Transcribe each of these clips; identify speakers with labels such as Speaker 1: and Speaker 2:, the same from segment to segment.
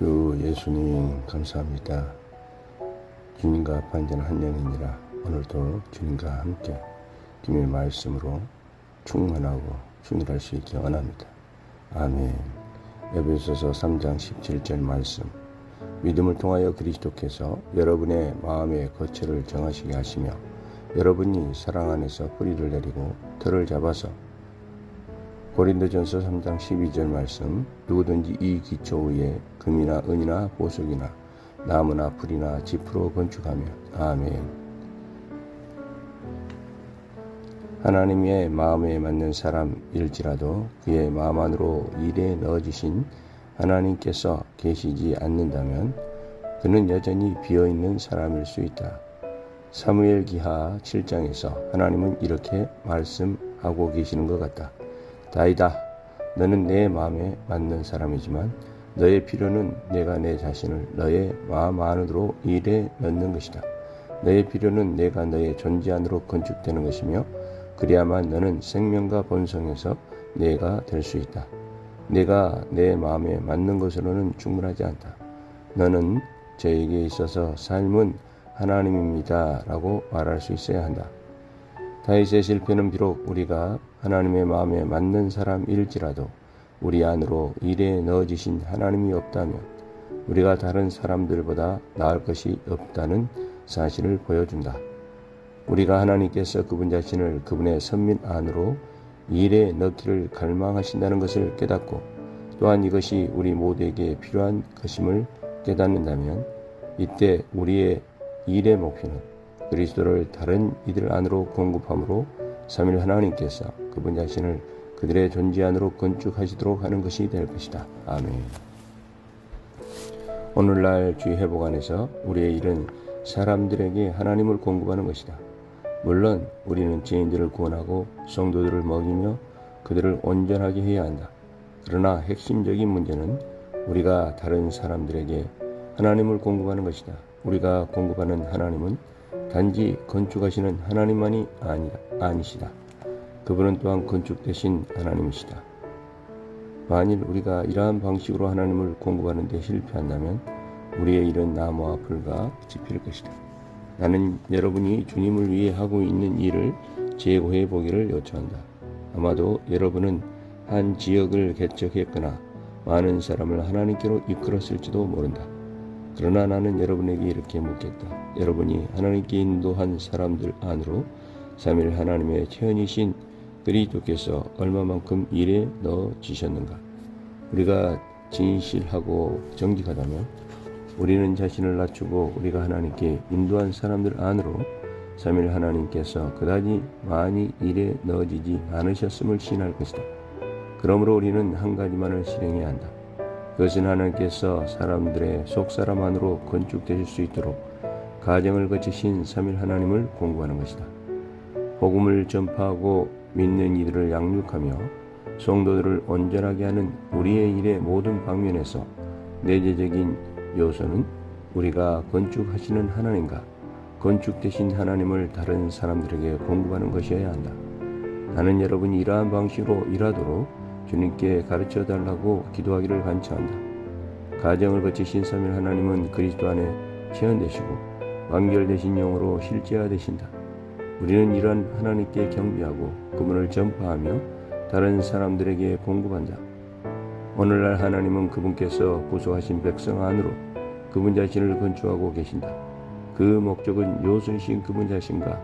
Speaker 1: 주 예수님 감사합니다. 주님과 반전 한 영이니라 오늘도 주님과 함께 주님의 말씀으로 충만하고 충실할 수 있게 원합니다. 아멘. 에베소서 3장 17절 말씀. 믿음을 통하여 그리스도께서 여러분의 마음의 거처를 정하시게 하시며 여러분이 사랑 안에서 뿌리를 내리고 틀을 잡아서 고린도전서 3장 12절 말씀 누구든지 이 기초 위에 금이나 은이나 보석이나 나무나 풀이나 지프로 건축하면 아멘 하나님의 마음에 맞는 사람일지라도 그의 마음 안으로 일에 넣어주신 하나님께서 계시지 않는다면 그는 여전히 비어있는 사람일 수 있다. 사무엘 기하 7장에서 하나님은 이렇게 말씀하고 계시는 것 같다. 다이다. 너는 내 마음에 맞는 사람이지만 너의 필요는 내가 내 자신을 너의 마음 안으로 일에 넣는 것이다. 너의 필요는 내가 너의 존재 안으로 건축되는 것이며 그래야만 너는 생명과 본성에서 내가 될 수 있다. 내가 내 마음에 맞는 것으로는 충분하지 않다. 너는 저에게 있어서 삶은 하나님입니다. 라고 말할 수 있어야 한다. 다윗의 실패는 비록 우리가 하나님의 마음에 맞는 사람일지라도 우리 안으로 일에 넣어지신 하나님이 없다면 우리가 다른 사람들보다 나을 것이 없다는 사실을 보여준다. 우리가 하나님께서 그분 자신을 그분의 선민 안으로 일에 넣기를 갈망하신다는 것을 깨닫고 또한 이것이 우리 모두에게 필요한 것임을 깨닫는다면 이때 우리의 일의 목표는 그리스도를 다른 이들 안으로 공급함으로 삼일 하나님께서 그분 자신을 그들의 존재 안으로 건축하시도록 하는 것이 될 것이다. 아멘. 오늘날 주의 회복 안에서 우리의 일은 사람들에게 하나님을 공급하는 것이다. 물론 우리는 죄인들을 구원하고 성도들을 먹이며 그들을 온전하게 해야 한다. 그러나 핵심적인 문제는 우리가 다른 사람들에게 하나님을 공급하는 것이다. 우리가 공급하는 하나님은 단지 건축하시는 하나님만이 아니다, 아니시다. 그분은 또한 건축되신 하나님이시다. 만일 우리가 이러한 방식으로 하나님을 공급하는 데 실패한다면 우리의 일은 나무와 풀과 지필 것이다. 나는 여러분이 주님을 위해 하고 있는 일을 재고해 보기를 요청한다. 아마도 여러분은 한 지역을 개척했거나 많은 사람을 하나님께로 이끌었을지도 모른다. 그러나 나는 여러분에게 이렇게 묻겠다. 여러분이 하나님께 인도한 사람들 안으로 3일 하나님의 체현이신 그리스도께서 얼마만큼 일에 넣어지셨는가? 우리가 진실하고 정직하다면 우리는 자신을 낮추고 우리가 하나님께 인도한 사람들 안으로 3일 하나님께서 그다지 많이 일에 넣어지지 않으셨음을 신할 것이다. 그러므로 우리는 한 가지만을 실행해야 한다. 그것은 하나님께서 사람들의 속사람 안으로 건축되실 수 있도록 가정을 거치신 3일 하나님을 공부하는 것이다. 복음을 전파하고 믿는 이들을 양육하며 성도들을 온전하게 하는 우리의 일의 모든 방면에서 내재적인 요소는 우리가 건축하시는 하나님과 건축되신 하나님을 다른 사람들에게 공부하는 것이어야 한다. 나는 여러분이 이러한 방식으로 일하도록 주님께 가르쳐 달라고 기도하기를 간청한다. 가정을 거치신 삼일 하나님은 그리스도 안에 체현되시고 완결되신 영으로 실제화되신다. 우리는 이러한 하나님께 경배하고 그분을 전파하며 다른 사람들에게 공급한다. 오늘날 하나님은 그분께서 구속하신 백성 안으로 그분 자신을 건축하고 계신다. 그 목적은 요순신 그분 자신과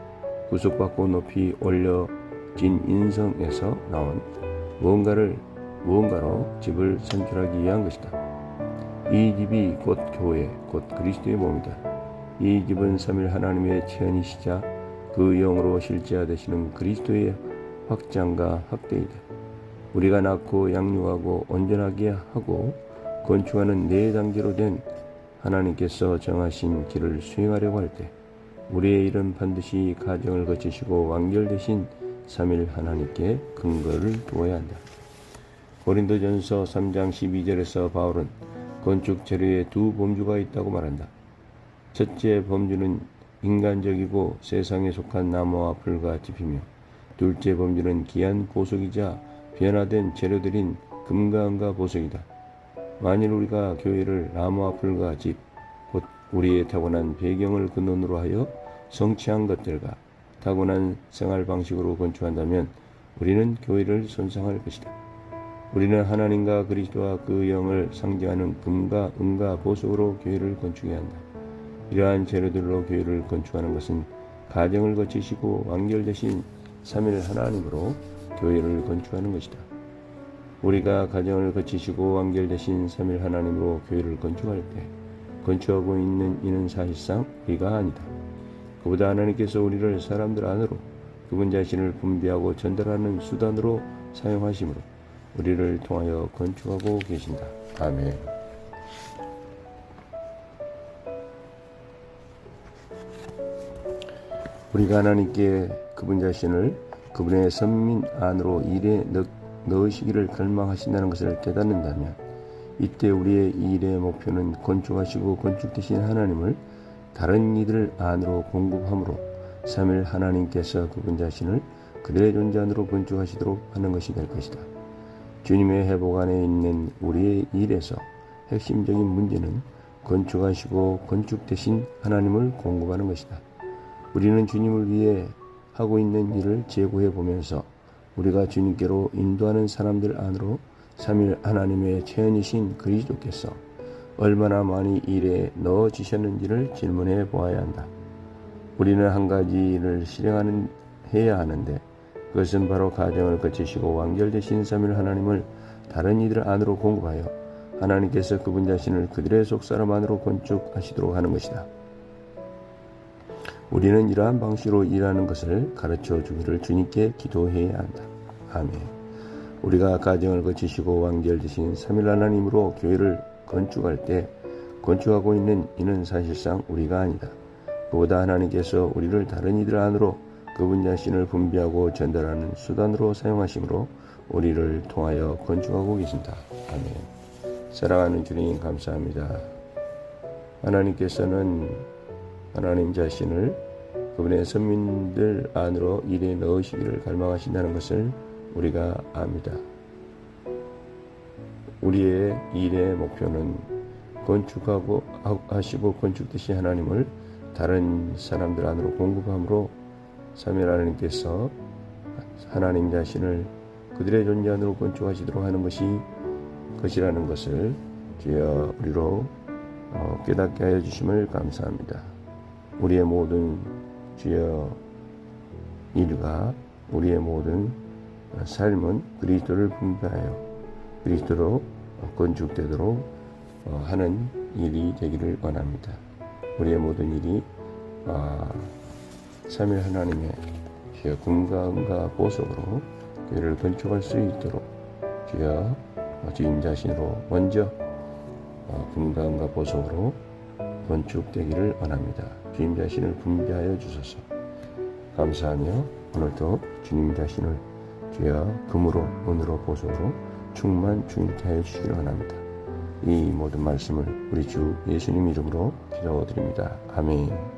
Speaker 1: 구속받고 높이 올려진 인성에서 나온 무언가를 무언가로 집을 선출하기 위한 것이다. 이 집이 곧 교회, 곧 그리스도의 몸이다. 이 집은 삼일 하나님의 체현이시자 그 영으로 실제화되시는 그리스도의 확장과 확대이다. 우리가 낳고 양육하고 온전하게 하고 건축하는 네 단계로 된 하나님께서 정하신 길을 수행하려고 할 때 우리의 일은 반드시 가정을 거치시고 완결되신 삼일 하나님께 근거를 두어야 한다. 고린도전서 3장 12절에서 바울은 건축 재료에 두 범주가 있다고 말한다. 첫째 범주는 인간적이고 세상에 속한 나무와 풀과 짚이며 둘째 범주는 귀한 보석이자 변화된 재료들인 금과 은과 보석이다. 만일 우리가 교회를 나무와 풀과 집, 곧 우리의 타고난 배경을 근원으로 하여 성취한 것들과 타고난 생활 방식으로 건축한다면 우리는 교회를 손상할 것이다. 우리는 하나님과 그리스도와 그 영을 상징하는 금과 은과 보석으로 교회를 건축해야 한다. 이러한 재료들로 교회를 건축하는 것은 가정을 거치시고 완결되신 삼일 하나님으로 교회를 건축하는 것이다. 우리가 가정을 거치시고 완결되신 삼일 하나님으로 교회를 건축할 때 건축하고 있는 이는 사실상 우리가 아니다. 그보다 하나님께서 우리를 사람들 안으로 그분 자신을 분비하고 전달하는 수단으로 사용하심으로 우리를 통하여 건축하고 계신다. 아멘. 우리가 하나님께 그분 자신을 그분의 선민 안으로 일에 넣, 넣으시기를 갈망하신다는 것을 깨닫는다면 이때 우리의 일의 목표는 건축하시고 건축되신 하나님을 다른 이들 안으로 공급함으로 삼일 하나님께서 그분 자신을 그들의 존재 안으로 건축하시도록 하는 것이 될 것이다. 주님의 회복 안에 있는 우리의 일에서 핵심적인 문제는 건축하시고 건축되신 하나님을 공급하는 것이다. 우리는 주님을 위해 하고 있는 일을 제고해 보면서 우리가 주님께로 인도하는 사람들 안으로 삼일 하나님의 체현이신 그리스도께서 얼마나 많이 일에 넣어 주셨는지를 질문해 보아야 한다. 우리는 한 가지 일을 실행하는 해야 하는데 그것은 바로 가정을 거치시고 완결되신 삼일 하나님을 다른 이들 안으로 공급하여 하나님께서 그분 자신을 그들의 속사람 안으로 건축하시도록 하는 것이다. 우리는 이러한 방식으로 일하는 것을 가르쳐 주기를 주님께 기도해야 한다. 아멘. 우리가 가정을 거치시고 완결되신 삼일 하나님으로 교회를 건축할 때 건축하고 있는 이는 사실상 우리가 아니다. 그보다 하나님께서 우리를 다른 이들 안으로 그분 자신을 분비하고 전달하는 수단으로 사용하심으로 우리를 통하여 건축하고 계신다. 아멘. 사랑하는 주님 감사합니다. 하나님께서는 하나님 자신을 그분의 선민들 안으로 일에 넣으시기를 갈망하신다는 것을 우리가 압니다. 우리의 일의 목표는 건축하고 하시고 건축되신 하나님을 다른 사람들 안으로 공급함으로 삼일 하나님께서 하나님 자신을 그들의 존재 안으로 건축하시도록 하는 것이 것이라는 것을 주여 우리로 어, 깨닫게 하여 주심을 감사합니다. 우리의 모든 주여 일과 우리의 모든 삶은 그리스도를 분배하여 그리스도로 건축되도록 어, 하는 일이 되기를 원합니다. 우리의 모든 일이 아, 삼일 하나님의 주여 은과 보석으로 교회를 건축할 수 있도록 주여 주인 자신으로 먼저 어, 금과 은과 보석으로 건축되기를 원합니다. 주님 자신을 분배하여 주소서. 감사하며 오늘도 주님 자신을 주여 금으로 은으로 보석으로 충만 주님께 하여 주시기를 원합니다. 이 모든 말씀을 우리 주 예수님 이름으로 기도드립니다. 아멘.